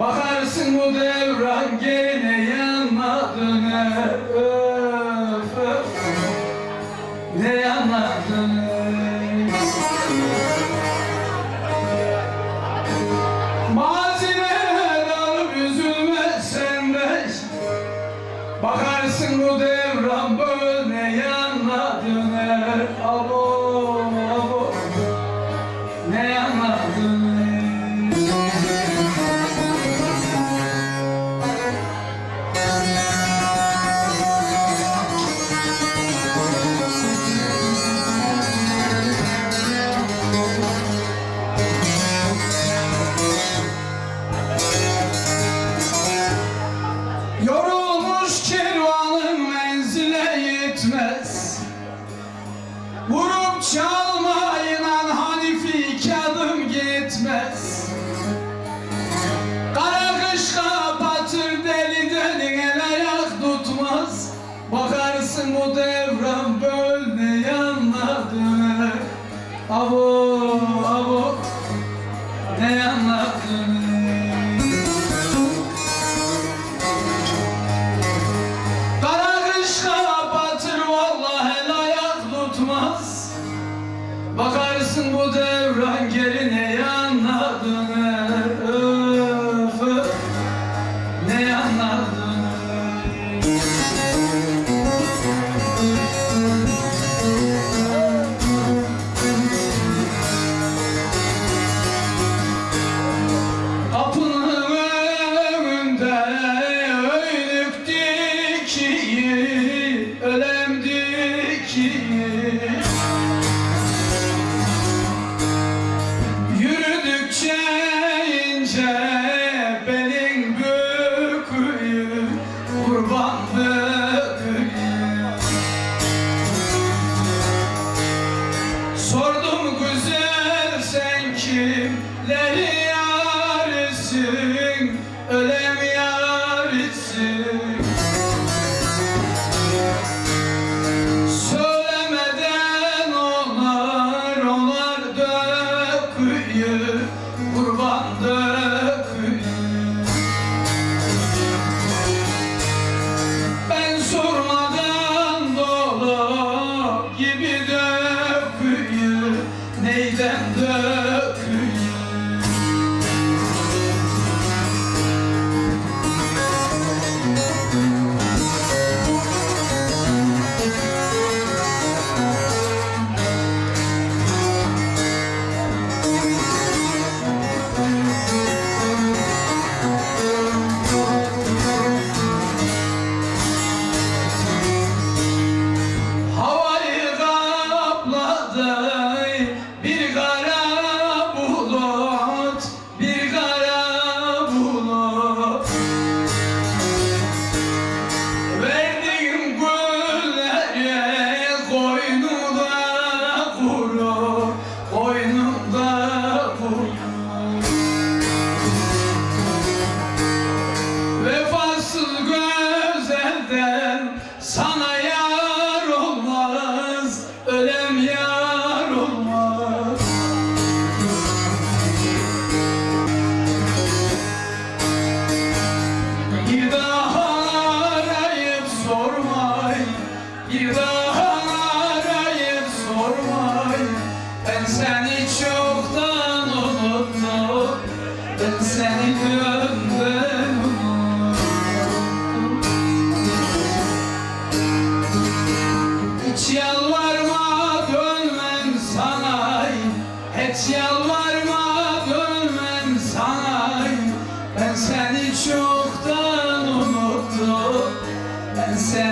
Bakarsın bu devran geline yanına döner öf, öf. Ne yanına döner Mazine dalıp üzülme sen de. Bakarsın bu devran böyle yanına döner Abo etmez. Vurup çalmayla Hanifi iki adım gitmez. Kara kışka batır deli delin el ayak tutmaz. Bakarsın bu devran bölme yanına döner. Avo لله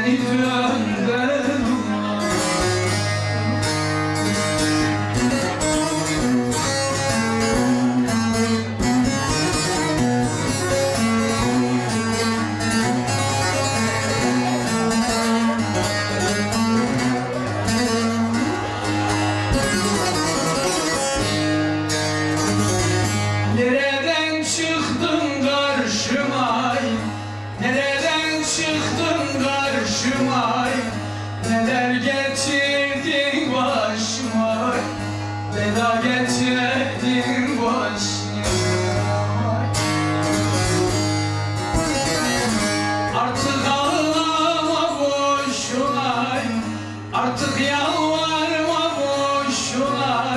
Hallelujah. Neler geçirdin başıma? Bela geçirdin başıma. Artık ağlama boşuna Artık yalvarma boşuna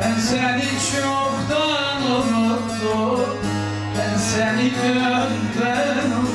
Ben seni çoktan unuttum. Ben seni gömden unuttum.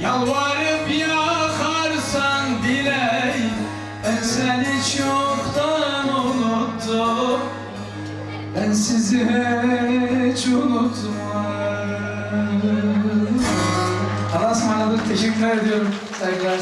Yalvarıp yakarsan bile Ben seni çoktan unuttum Ben sizi hiç unutmam Allah'a ısmarladık. Teşekkür ediyorum. Saygılar.